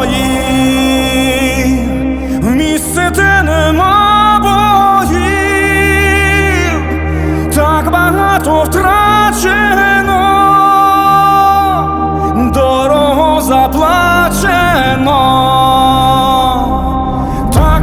вої, в місце, де нема богів, так багато втрачено, дорого заплачено, так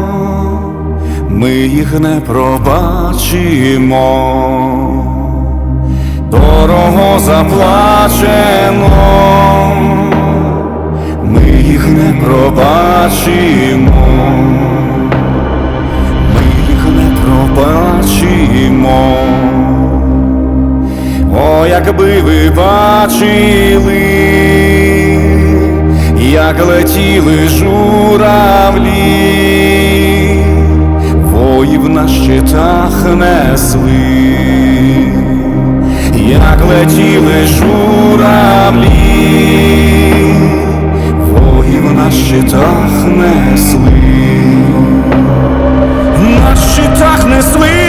ми їх не пробачимо, дорого заплачено, ми їх не пробачимо, ми їх не пробачимо. О, якби ви бачили, як летіли журавлі, героїв на щитах несли, як летіли журавлі, вогів на щитах несли, на щитах несли.